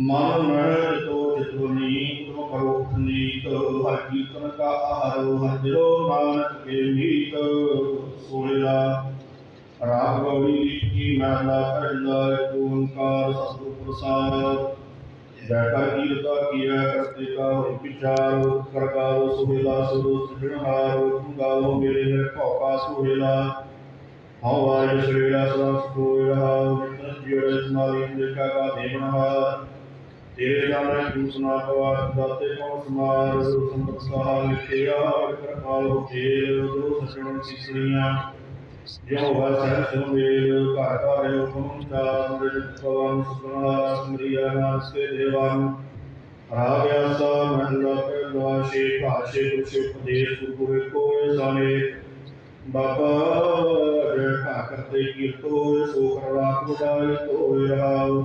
ਮਨ ਮਹਿ ਤੋ ਚਿਤਵਨੀ ਤੁਮ ਕਰੋ ਨੀਤ ਹਰ ਕੀਰਤਨ ਕਾ ਆਹਾਰੋ ਹਰ ਦਿਲੋ ਨਾਨਕ ਕੇ ਮੀਤ ਸੋਹਿਲਾ ਰਾਗ ਗੌਰੀ ਕੀ ਮਹਿਲਾ ਪਹਿਲਾ ਓੰਕਾਰ ਸਤਿਗੁਰ ਪ੍ਰਸਾਦ ਜੈ ਕਰ ਕੀਰਤਾ ਕੀਆ ਕਰਤੇ ਕਾ ਹੋਇ ਵਿਚਾਰ ਕਰਕਾਰੋ ਸੁਹਿਲਾ ਸੁਰੋ ਸਿਧਨਹਾਰੋ ਗਾਵੋ ਮੇਰੇ ਨਿਰ ਭੌਕਾ ਸੁਹਿਲਾ ਹਉ ਵਾਜ ਸ੍ਰੀਲਾ ਸਦਾ ਸੁਖੋਇ ਰਹਾਉ ਨਿਤਨ ਜੀਵ ਸਮਾਲੀ ਦੇਖਾ ਕਾ ਦੇਵਨਹਾਰ ਤੇਰੇ ਨਾਮੈ ਤੂੰ ਸੁਨਾ ਪਵਾਰ ਦਾਤੇ ਕੋ ਸਮਾਰ ਸੰਪਤ ਸਹਾ ਲਿਖਿਆ ਕਿਰਪਾਲ ਹੋ ਤੇਰੇ ਦੋ ਸਚਣ ਸਿਸਰੀਆਂ ਜੋ ਵਾ ਸਹਿ ਸੁਮੇਲ ਘਰ ਘਰ ਹੁਕਮ ਦਾ ਅੰਮ੍ਰਿਤ ਪਵਨ ਸੁਖਨਾ ਸਮਰੀਆ ਨਾਸਕੇ ਦੇਵਾਨ ਰਾਗਿਆ ਸਾ ਮਹਿਲਾ ਪਹਿਲਾ ਸ਼ੇ ਭਾਸ਼ੇ ਕੁਛ ਉਪਦੇਸ਼ ਗੁਰੂ ਕੋਇ ਸਾਨੇ ਬਾਬਾ ਜੈ ਕਾ ਕਰਤੇ ਕੀਰਤੋ ਸੋ ਕਰਵਾ ਕੁਦਾਇ ਤੋਇ ਰਾਵ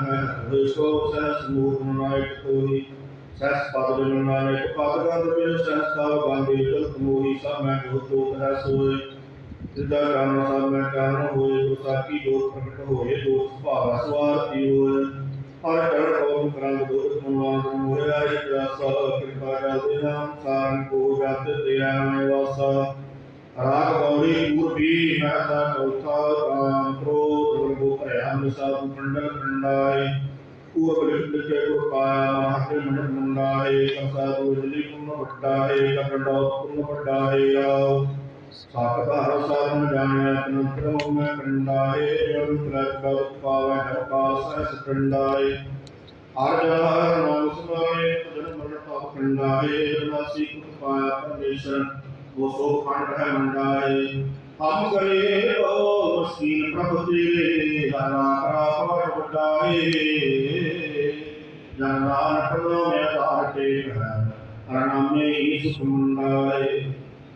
ਹੈ ਹੋਇ ਸੋ ਸਹਸ ਮੂਰਤ ਨਾਇਕ ਤੋਹੀ ਸਹਸ ਪਦ ਬਿਨ ਨਾਇਕ ਪਦ ਬੰਦ ਬਿਨ ਸਹਸ ਤਾਵ ਬੰਦੇ ਤਲ ਤਮੋਹੀ ਸਭ ਮੈਂ ਜੋ ਤੋ ਕਰੈ ਸੋਇ ਜਿਦਾ ਕਰਨ ਸਭ ਮੈਂ ਕਰਨ ਹੋਏ ਜੋ ਸਾਕੀ ਜੋ ਪ੍ਰਗਟ ਹੋਏ ਜੋ ਭਾਵ ਸਵਾਰ ਕੀ ਹੋਏ ਹਰ ਕਰਨ ਕੋ ਕਰੰਦ ਦੋ ਤਮਵਾਨ ਮੋਹਿ ਆਇ ਪ੍ਰਸ ਕਿਰਪਾ ਕਰ ਦੇ ਨਾਮ ਕਾਰਨ ਕੋ ਗਤ ਤੇਰਾ ਮੈਂ ਵਾਸਾ ਰਾਗ ਗੌਰੀ ਪੂਰਬੀ ਮਹਤਾ ਕੌਥਾ ਕਾਮ ਕ੍ਰੋਧ ਵਰਗੋ ਭਰਿਆ ਮਨ ਸਾਧੂ ਪੰਡਲ ਪੂਰਬ ਗੁਰ ਪਾਇਆ ਮਹਾਤੇ ਮੰਡਲ ਮੁੰਡਾਏ ਕਸਾ ਦੂਜਲੀ ਪੁੰਨ ਵੱਡਾਏ ਕਪੜਾ ਪੁੰਨ ਵੱਡਾਏ ਆਓ। ਸਾਖਤਾ ਹਰ ਸਾਰਨ ਜਾਣਿਆ ਤਨੰਤਰ ਮੈਂ ਕੰਡਾਏ ਅੰਤਰਤ ਬਲ ਪਾਵੈ ਹਰਪਾ ਸਹਿ ਕੰਡਾਏ ਹਰ ਜਹਰ ਨਾਮ ਸੁਨਾਏ ਜਨ ਮਰਨ ਪਾਪ ਕੰਡਾਏ ਨਾਸੀ ਕੁਤ ਪਾਇਆ ਪਰਮੇਸ਼ਰ, ਉਹ ਸੋ ਖੰਡ ਹੈ ਮੰਡਾਏ ਹਮ ਕਰੇ ਉਹ ਮਸਕੀਨ ਪ੍ਰਭ ਤੇਰੇ, ਹਰਾ ਕਰਾ ਪਰ ਵਡਾਏ جانکار کرنا میں تار کے ہے ارنامے ہی سکھن لائے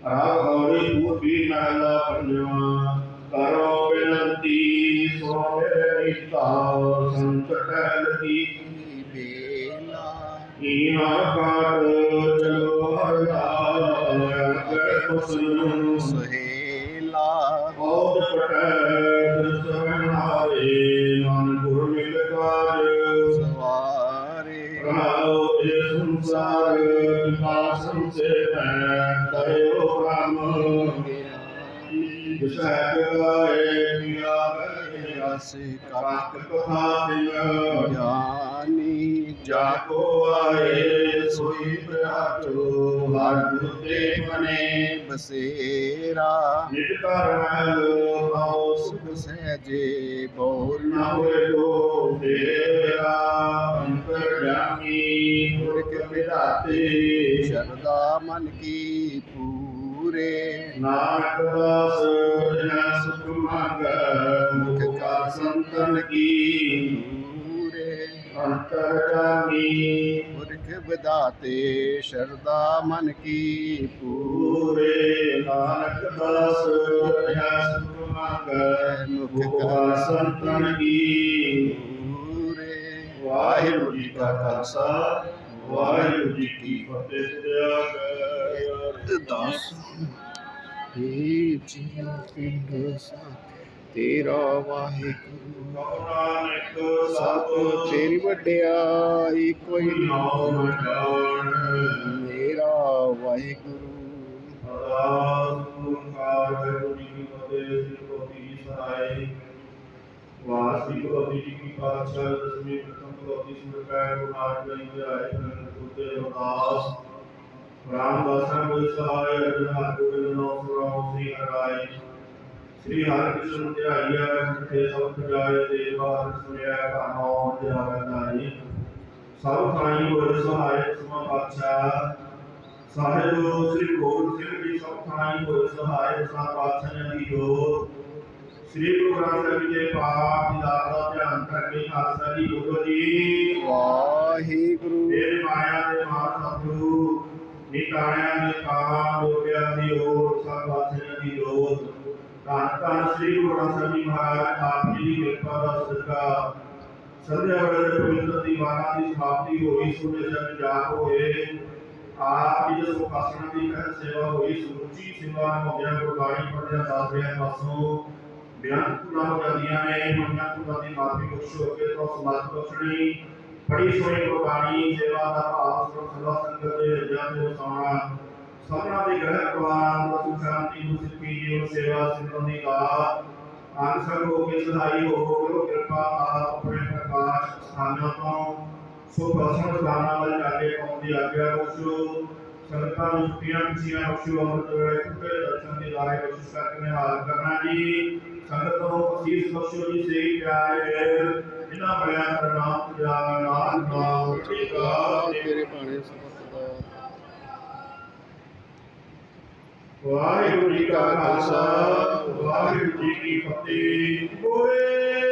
راگ ہوری پوپی محلہ پنجواں کرو بنتی سو میرے نشتا سنکٹ لگی اینا کار چلو ہر لار کر حسن سہیلا ਵਿਸ਼ਾਖ ਗਾਏ ਪਿਆ ਬਹਿ ਰਸ ਕਾਕ ਕਥਾ ਦਿਨ ਗਿਆਨੀ ਜਾ ਕੋ ਆਏ ਸੋਈ ਪ੍ਰਾਚੋ ਹਰ ਗੁਰ ਤੇ ਮਨੇ ਬਸੇਰਾ ਨਿਤ ਕਰ ਮਹਿਲ ਆਓ ਸੁਖ ਸਹਜੇ ਬੋਲ ਨਾ ਹੋਏ ਲੋ ਤੇਰਾ ਅੰਤਰ ਜਾਮੀ ਮੁਰਖ ਵਿਦਾਤੇ ਸ਼ਰਦਾ ਮਨ ਕੀ ਨਾਨਕ ਦਾਸ ਜਨ ਸੁਖ ਮੰਗੈ ਮੁਖ ਕਾ ਸੰਤਨ ਕੀ ਪੂਰੇ ਅੰਤਰ ਜਾਮੀ ਪੁਰਖ ਵਿਦਾਤੇ ਸ਼ਰਦਾ ਮਨ ਕੀ ਪੂਰੇ ਨਾਨਕ ਦਾਸ ਜਨ ਸੁਖ ਮੰਗੈ ਮੁਖ ਕਾ ਸੰਤਨ ਕੀ ਪੂਰੇ ਵਾਹਿਗੁਰੂ ਜੀ ਕਾ ਖਾਲਸਾ ਵਾਹਿਗੁਰੂ ਜੀ ਕੀ ਫਤਿਹ ਸ੍ਰੀ ਏ ਜੀ ਪਿੰਡ ਸਾ। ਤੇਰਾ ਵਾਹਿਗੁਰੂ ਨਾਨਕ ਸਭ ਸਤਿ ਤੇਰੀ ਵਡਿਆਈ ਕੋਈ ਨਾਮ ਨਾ ਜਾਣ। ਮੇਰਾ ਵਾਹਿਗੁਰੂ। ਅਰਦਾਸ ਓੰਕਾਰ ਜੀ ਕੀ ਫਤਿਹ। ਸ੍ਰੀ ਕੋਟੀ ਸਹਾਈ ਵਾਸੀ ਕੋਟੀ ਜੀ ਕੀ ਪਾਤਸ਼ਾਹ ਦਸਵੀਂ ਪ੍ਰਥਮ ਕੋਟੀ ਸੁਰਕੈ ਗੁਰੂ ਨਾਨਕ ਜੀ ਆਏ ਹਨ ਕੁਤੇ ਅਰਦਾਸ ਰਾਮਦਾਸਾਂ ਕੋਈ ਸਹਾਇ ਅਰਜਨ ਹਰਿ ਗੋਬਿੰਦ ਨਾਮ ਸੁਣਾਉ ਸ੍ਰੀ ਹਰਿ ਸ੍ਰੀ ਹਰਿ ਕ੍ਰਿਸ਼ਨ ਧਿਆਈਆ ਤੇ ਸਭ ਜਾਏ ਦੇਵਾ ਸੁਣਿਆ ਕਾਨੋ ਜਾਵੇ ਨਾਈ ਸਭ ਥਾਈ ਹੋਏ ਸਹਾਇ ਸਮਾ ਪਾਤਸ਼ਾਹ ਸਾਹਿਬ ਸ੍ਰੀ ਗੋਬਿੰਦ ਸਿੰਘ ਜੀ ਸਭ ਥਾਈ ਹੋਏ ਸਹਾਇ ਸਾ ਪਾਤਸ਼ਾਹਾਂ ਦੀ ਜੋਤ ਸ੍ਰੀ ਗੁਰੂ ਗ੍ਰੰਥ ਸਾਹਿਬ ਦੇ ਪਾਠ ਦਾ ਦਾ ਧਿਆਨ ਕਰਕੇ ਖਾਲਸਾ ਜੀ ਗੁਰੂ ਜੀ ਵਾਹਿਗੁਰੂ। ਤੇਰੇ ਮਾਇਆ ਦੇ ਮਾਰ ਸਤਿਗੁਰੂ। ਨਿਕਾਣਿਆਂ ਦੇ ਕਾਂ ਲੋਕਿਆਂ ਦੀ ਹੋਰ ਸਭ ਪਾਤਸ਼ਾਹਾਂ ਦੀ ਜੋਤ ਧੰਨ ਧੰਨ ਸ੍ਰੀ ਗੁਰੂ ਗ੍ਰੰਥ ਸਾਹਿਬ ਜੀ ਮਹਾਰਾਜ, ਆਪ ਜੀ ਦੀ ਕਿਰਪਾ ਦਾ ਸਦਕਾ। ਸੰਧਿਆ ਵੇਲੇ ਦੇ ਪਵਿੱਤਰ ਦੀਵਾਨਾਂ ਦੀ ਸਮਾਪਤੀ ਹੋਈ ਸੁਣੇ ਜਨ ਜਾਪ ਹੋਏ। ਆਪ ਜੀ ਦੇ ਸੁਖਾਸਣ ਦੀ ਕਹਿ ਸੇਵਾ ਹੋਈ, ਸਮੁੱਚੀ ਸੇਵਾ ਹੋਦਿਆਂ ਗੁਰਬਾਣੀ ਪੜ੍ਹਦਿਆਂ ਦਾਸਰਿਆਂ ਪਾਸੋਂ ਬਿਆਨ ਪੂਰਾ ਹੋ ਜਾਂਦੀਆਂ ਨੇ ਮੰਨਾਂ ਪੂਰਾ ਦੀ ਮਾਫੀ ਬਖਸ਼ ਹੋ ਕੇ ਤੋਂ ਸਮਾਤ ਬਖਸ਼ਣੀ ਬੜੀ ਸੋਹਣੀ ਗੁਰਬਾਣੀ, ਸੇਵਾ ਦਾ ਭਾਵ, ਸੁਖ ਸਦਾ ਸੰਗਤ ਦੇ ਹਿਰਦਿਆਂ ਤੇ ਵਸਾਉਣਾ ਸਭਨਾਂ ਦੇ ਗ੍ਰਹਿ ਪਰਿਵਾਰ ਦਾ ਸੁਖ ਸ਼ਾਂਤੀ ਨੂੰ ਸਿੱਖੀ ਜੀਵਨ ਸੇਵਾ ਸਿਮਰਨ ਦੀ ਦਾਤ ਆਨਸਰ ਹੋ ਕੇ ਸਹਾਈ ਹੋ, ਗੁਰੂ ਕਿਰਪਾ ਆਪ ਆਪਣੇ ਪ੍ਰਕਾਸ਼ ਸਥਾਨਾਂ ਤੋਂ ਸੋ ਬਸਣ ਸਥਾਨਾਂ ਵੱਲ ਜਾ ਕੇ ਪਾਉਂਦੀ ਆਗਿਆ ਬਖਸ਼ੋ। ਸੰਗਤਾਂ ਨੂੰ ਛੁੱਟੀਆਂ, ਖੁਸ਼ੀਆਂ ਬਖਸ਼ੋ, ਅੰਮ੍ਰਿਤ ਵੇਲੇ ਖੁੱਲੇ ਦਰਸ਼ਨ ਦੀ ਲਾਰੇ ਬਖਸ਼ ਕਰਕੇ ਨਿਹਾਲ ਕਰਨਾ ਜੀ। ਸੰਗਤ ਨੂੰ ਅਸੀਸ ਬਖਸ਼ੋ ਜੀ, ਸਹੀ ਪਿਆਰੇ ਇਹਨਾਂ ਬੜਿਆ ਪ੍ਰਣਾਮ ਜਾਗਾ ਨਾਮ ਨਾਮ ਟਿਕਾ ਤੇਰੇ ਭਾਣੇ ਦਾ ਵਾਹਿਗੁਰੂ ਜੀ ਕਾ ਖਾਲਸਾ ਵਾਹਿਗੁਰੂ ਜੀ ਕੀ ਫਤਿਹ। ਬੋਲੇ